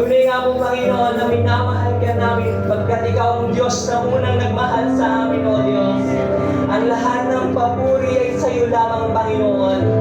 Tunay nga po, Panginoon, na minamahal ka namin pagkat ikaw ang Diyos na unang nagmahal sa amin, O Diyos. Ang lahat ng papuri ay sa iyo lamang, Panginoon.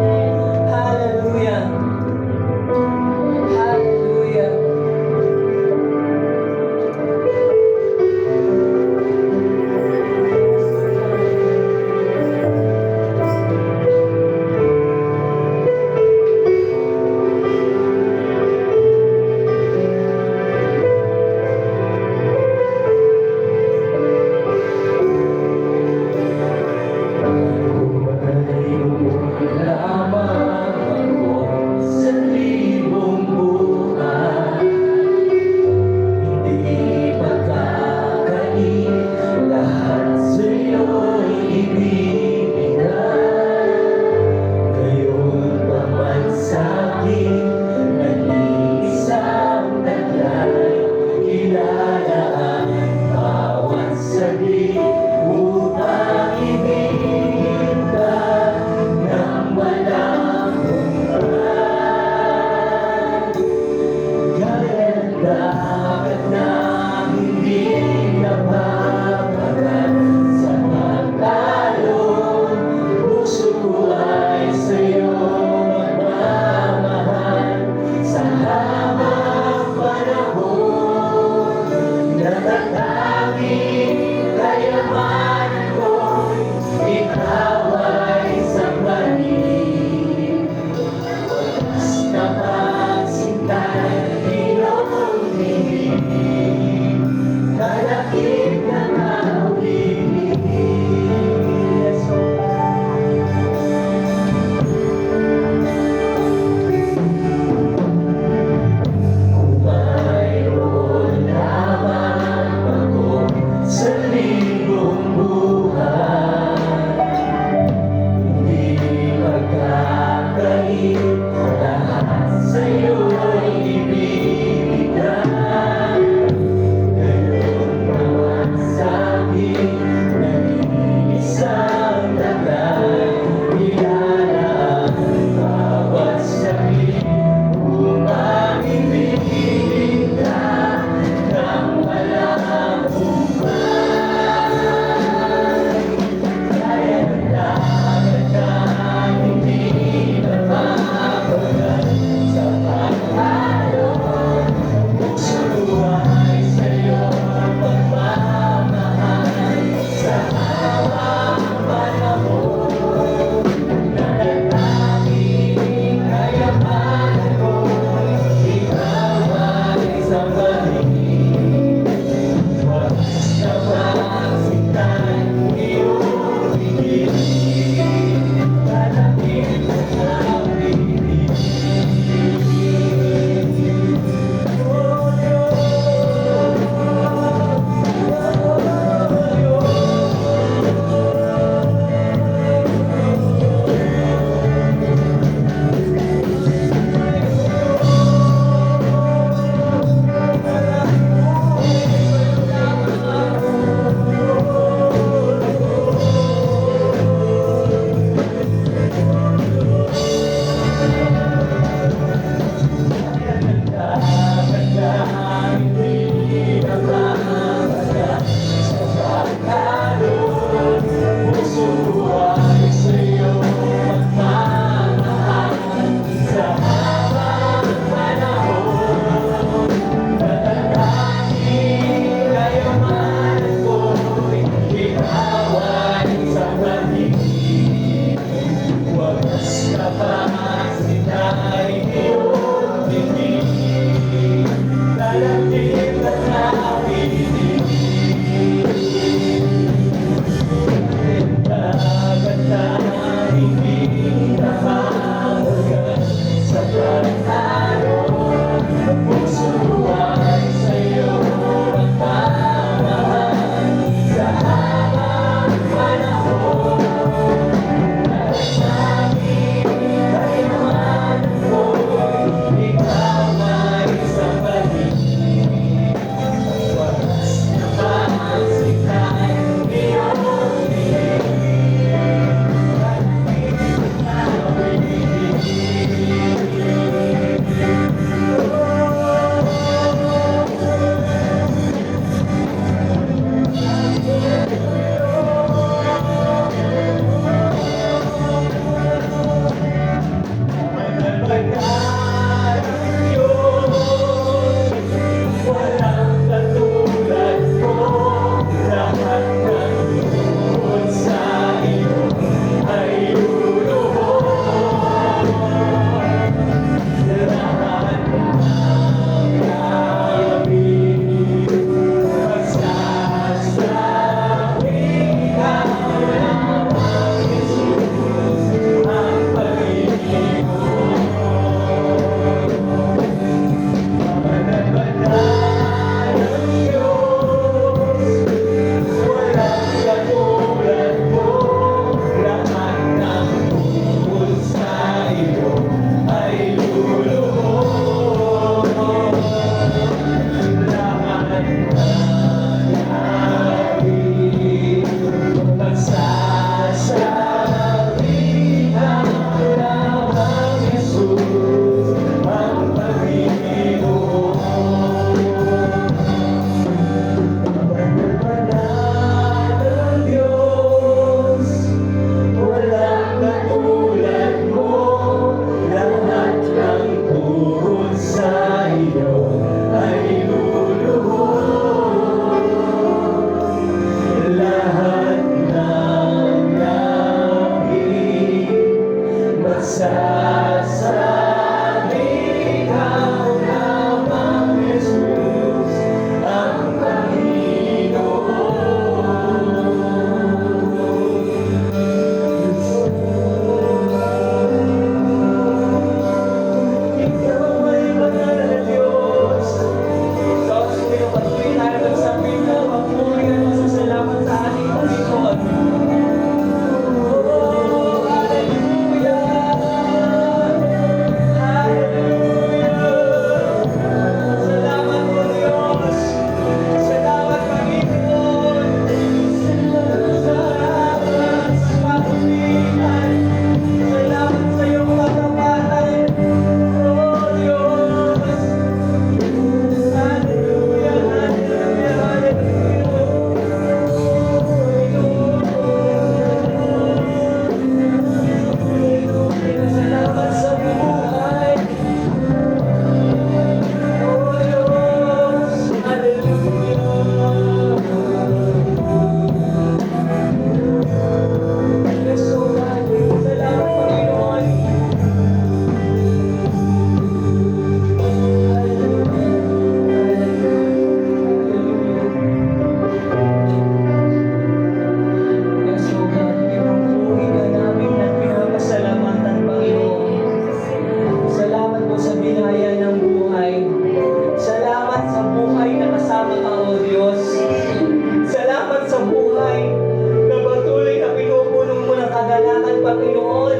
Panginoon.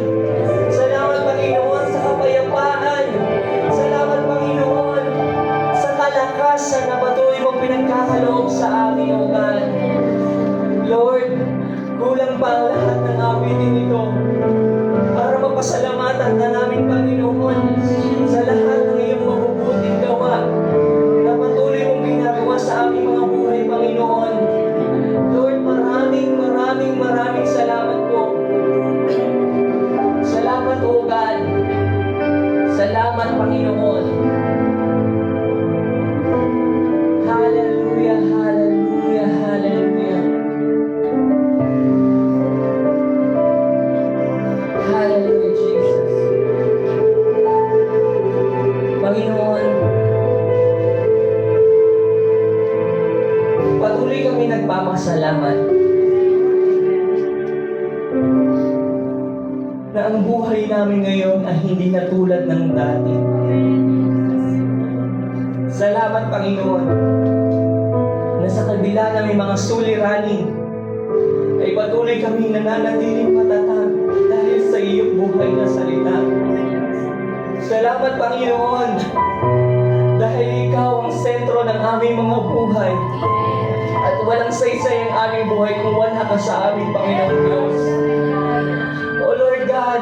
Salamat, Panginoon, sa kapayapaan. Salamat, Panginoon, sa kalakasan na patuloy mong pinagkakaloob sa amin, O Lord, kulang pa lahat ng awitin ito para mapasalamatan na namin Panginoon, patuloy kami nagpapasalamat na ang buhay namin ngayon ay hindi na tulad ng dati. Salamat, Panginoon, na sa kabila ng mga suliranin, ay patuloy kami nananatiling matatag dahil sa iyong buhay na salita. Salamat, Panginoon, dahil Ikaw ang sentro ng aming mga buhay at walang saysay ang aming buhay kung wala ka sa aming Panginoong Diyos. O Lord God,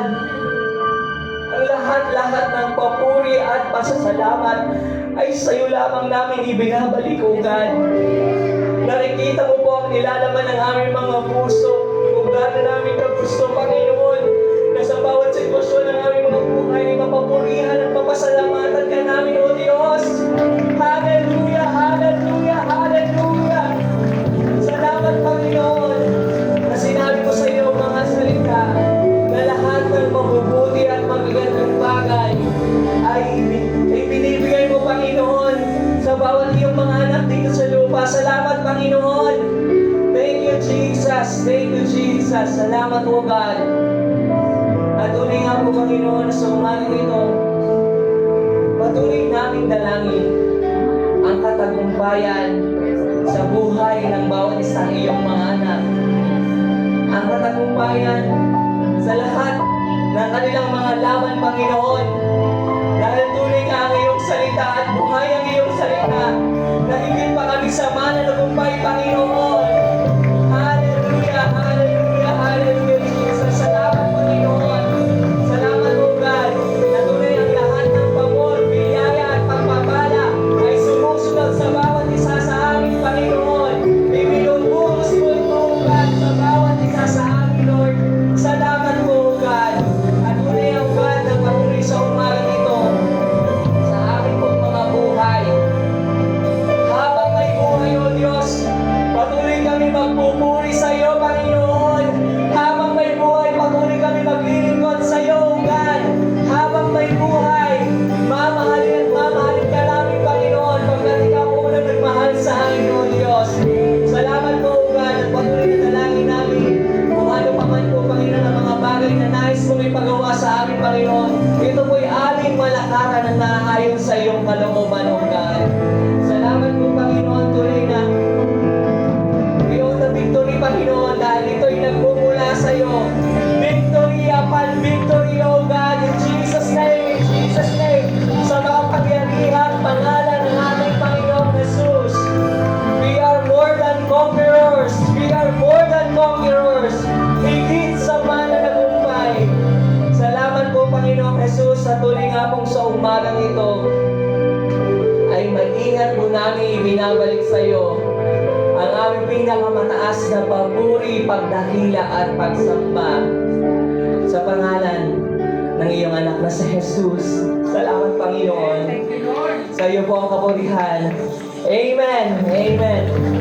ang lahat-lahat ng papuri at pasasalamat ay sa iyo lamang namin ibinabalik, O God. Nakikita mo po ang nilalaman ng aming mga puso kung gaano namin kagusto, Panginoon, na sa bawat sitwasyon ng aming mga ay mapapurihan at mapasalamatan ka namin, O Diyos. Hallelujah, hallelujah, hallelujah. Salamat, Panginoon, na sinabi ko sa iyo mga salita na ng mabubuti at magagandang bagay ay, ay mo, Panginoon, sa bawat iyong mga anak dito sa lupa. Salamat, Panginoon. Thank you, Jesus. Thank you, Jesus. Salamat, O God. At uli nga po, Panginoon, sa umagang ito, patuloy namin dalangin ang katagumpayan sa buhay ng bawat isang iyong mga anak. Ang katagumpayan sa lahat ng kanilang mga laban, Panginoon. Dahil tunay nga ang iyong salita at buhay ang iyong salita na higit pa kami sa mananagumpay, Panginoon. Pong sa umagang ito ay mag-ingat po namin ibinabalik sa iyo ang aming pinakamataas na papuri, pagdakila at pagsamba sa pangalan ng iyong anak na si Jesus. Salamat, Panginoon. Sa iyo po ang kapurihan. Amen. Amen.